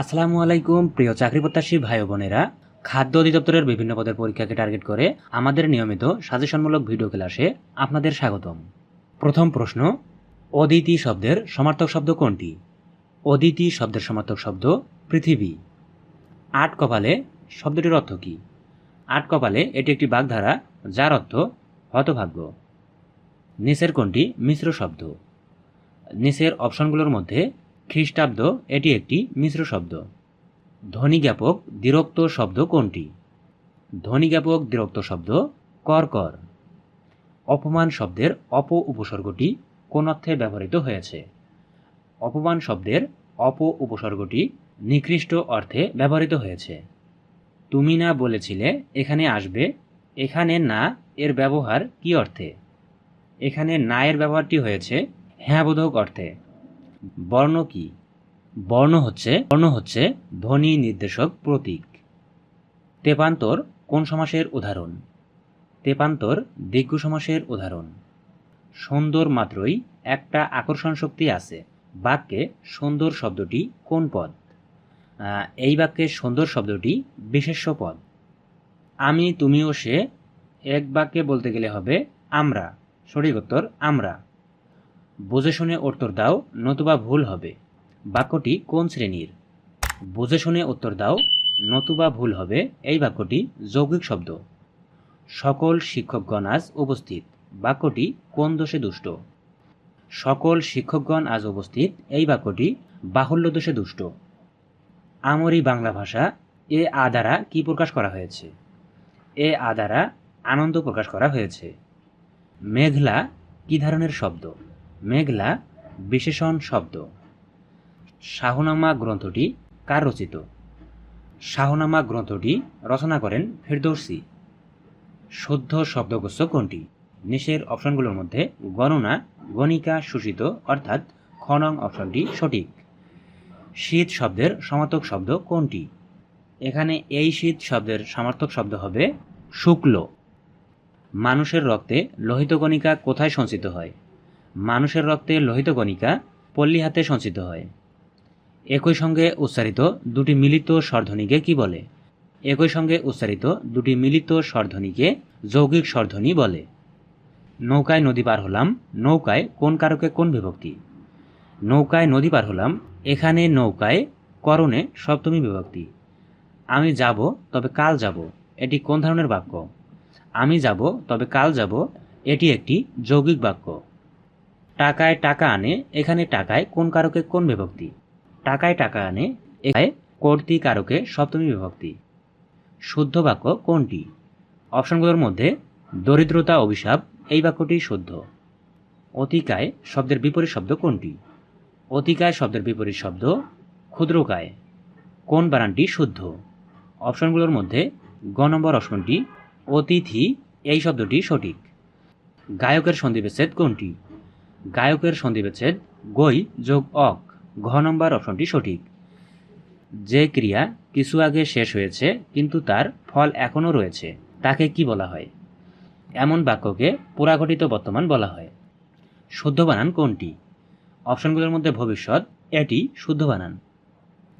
আসসালামু আলাইকুম, প্রিয় চাকরি প্রত্যাশী ভাই বোনেরা। খাদ্য অধিদপ্তরের বিভিন্ন পদের পরীক্ষাকে টার্গেট করে আমাদের নিয়মিত সাজেশনমূলক ভিডিও ক্লাসে আপনাদের স্বাগতম। প্রথম প্রশ্ন অদিতি শব্দের সমার্থক শব্দ কোনটি? অদিতি শব্দের সমার্থক শব্দ পৃথিবী। আট কপালে শব্দটির অর্থ কী? আট কপালে এটি একটি বাগধারা, যার অর্থ হতভাগ্য। নিচের কোনটি? মিশ্র শব্দ। নিচের অপশনগুলোর মধ্যে খ্রিস্টাব্দ, এটি একটি মিশ্র শব্দ। ধ্বনিজ্ঞাপক দ্বিরক্ত শব্দ কোনটি? ধ্বনিজ্ঞাপক দ্বিরক্ত শব্দ কর কর অপমান শব্দের অপ উপসর্গটি কোন অর্থে ব্যবহৃত হয়েছে? অপমান শব্দের অপ উপসর্গটি নিকৃষ্ট অর্থে ব্যবহৃত হয়েছে। তুমি না বলেছিলে এখানে আসবে, এখানে না এর ব্যবহার কি অর্থে? এখানে না এর ব্যবহারটি হয়েছে হ্যাঁবোধক অর্থে। বর্ণ কি? বর্ণ হচ্ছে বর্ণ হচ্ছে ধ্বনি নির্দেশক প্রতীক। তেপান্তর কোন সমাসের উদাহরণ? তেপান্তর দিগ্গু সমাসের উদাহরণ। সুন্দর মাত্রই একটা আকর্ষণ শক্তি আছে। বাক্যে সুন্দর শব্দটি কোন পদ? এই বাক্যে সুন্দর শব্দটি বিশেষ্য পদ। আমি, তুমিও সে এক বাক্যে বলতে গেলে হবে আমরা। সঠিক উত্তর আমরা। বুঝে শুনে উত্তর দাও, নতুবা ভুল হবে। বাক্যটি কোন শ্রেণির? বুঝে শুনে উত্তর দাও, নতুবা ভুল হবে। এই বাক্যটি যৌগিক শব্দ। সকল শিক্ষকগণ আজ উপস্থিত। বাক্যটি কোন দোষে দুষ্ট? সকল শিক্ষকগণ আজ উপস্থিত। এই বাক্যটি বাহুল্য দোষে দুষ্ট। আমরি বাংলা ভাষা এ আ দ্বারা কি প্রকাশ করা হয়েছে? এ আ দ্বারা আনন্দ প্রকাশ করা হয়েছে। মেঘলা কি ধরনের শব্দ? মেঘলা বিশেষণ শব্দ। শাহনামা গ্রন্থটি কার রচিত? শাহনামা গ্রন্থটি রচনা করেন ফেরদৌসি। শুদ্ধ শব্দগুচ্ছ কোনটি? নিচের অপশনগুলোর মধ্যে গণনা, গণিকা শোষিত, অর্থাৎ খনং অপশনটি সঠিক। শীত শব্দের সমার্থক শব্দ কোনটি? এখানে এই শীত শব্দের সমার্থক শব্দ হবে শুক্ল। মানুষের রক্তে লোহিত কণিকা কোথায় সঞ্চিত হয়? মানুষের রক্তে লোহিত কণিকা পল্লী হাতে সঞ্চিত হয়। একই সঙ্গে উচ্চারিত দুটি মিলিত স্বরধ্বনিকে কি বলে? একই সঙ্গে উচ্চারিত দুটি মিলিত স্বরধ্বনিকে যৌগিক স্বরধ্বনি বলে। নৌকায় নদী পার হলাম, নৌকায় কোন কারকে কোন বিভক্তি? নৌকায় নদী পার হলাম, এখানে নৌকায় করণে সপ্তমী বিভক্তি। আমি যাব, তবে কাল যাব, এটি কোন ধরনের বাক্য? আমি যাব, তবে কাল যাব, এটি একটি যৌগিক বাক্য। টাকায় টাকা আনে, এখানে টাকায় কোন কারকে কোন বিভক্তি? টাকায় টাকা আনে, এখানে কর্তৃ কারকে সপ্তমী বিভক্তি? শুদ্ধ বাক্য কোনটি? অপশনগুলোর মধ্যে দরিদ্রতা অভিশাপ, এই বাক্যটি শুদ্ধ। অতিকায় শব্দের বিপরীত শব্দ কোনটি? অতিকায় শব্দের বিপরীত শব্দ ক্ষুদ্রকায়। কোন বানানটি শুদ্ধ? অপশনগুলোর মধ্যে গ নম্বর অপশনটি, অতিথি এই শব্দটি সঠিক। গায়কের সন্ধিবিচ্ছেদ কোনটি? গায়কের সন্ধিবিচ্ছেদ গই যোগ অক, ঘ নম্বর অপশনটি সঠিক। যে ক্রিয়া কিছু আগে শেষ হয়েছে, কিন্তু তার ফল এখনও রয়েছে, তাকে কি বলা হয়? এমন বাক্যকে পুরাঘটিত বর্তমান বলা হয়। শুদ্ধ বানান কোনটি? অপশনগুলোর মধ্যে ভবিষ্যৎ, এটি শুদ্ধ বানান।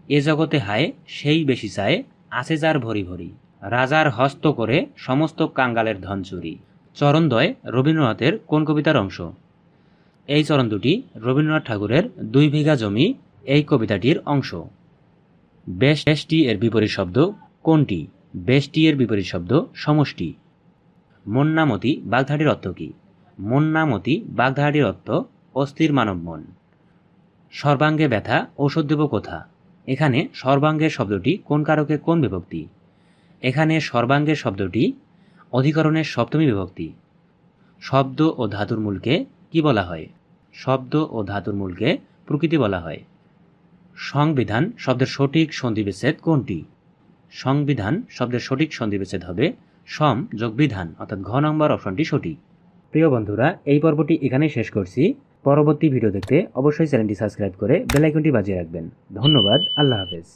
এ জগতে হায়, সেই বেশি চায়, আছে যার ভরি ভরি। রাজার হস্ত করে সমস্ত কাঙ্গালের ধন চুরি। চরণদ্বয় রবীন্দ্রনাথের কোন কবিতার অংশ? এই চরণ দুটি রবীন্দ্রনাথ ঠাকুরের দুই বিঘা জমি, এই কবিতাটির অংশ। বেশ বেশটি এর বিপরীত শব্দ কোনটি? বেশটি এর বিপরীত শব্দ সমষ্টি। মন্নামতি বাগধাটির অর্থ কী? মন্নামতি বাগধাটির অর্থ অস্থির মানব মন। সর্বাঙ্গে ব্যথা, ঔষধ দেব কোথা? এখানে সর্বাঙ্গের শব্দটি কোন কারকে কোন বিভক্তি? এখানে সর্বাঙ্গের শব্দটি অধিকরণের সপ্তমী বিভক্তি। শব্দ ও ধাতুর মূলকে কি বলা হয়? শব্দ ও ধাতুর মূলকে প্রকৃতি বলা হয়। সংবিধান শব্দের সঠিক সন্ধিবিচ্ছেদ কোনটি? সংবিধান শব্দের সঠিক সন্ধিবিচ্ছেদ হবে সম যোগ বিধান, অর্থাৎ ঘ নম্বর অপশনটি সঠিক। প্রিয় বন্ধুরা, এই পর্বটি এখানেই শেষ করছি। পরবর্তী ভিডিও দেখতে অবশ্যই চ্যানেলটি সাবস্ক্রাইব করে বেলাইকনটি বাজিয়ে রাখবেন। ধন্যবাদ, আল্লাহ হাফেজ।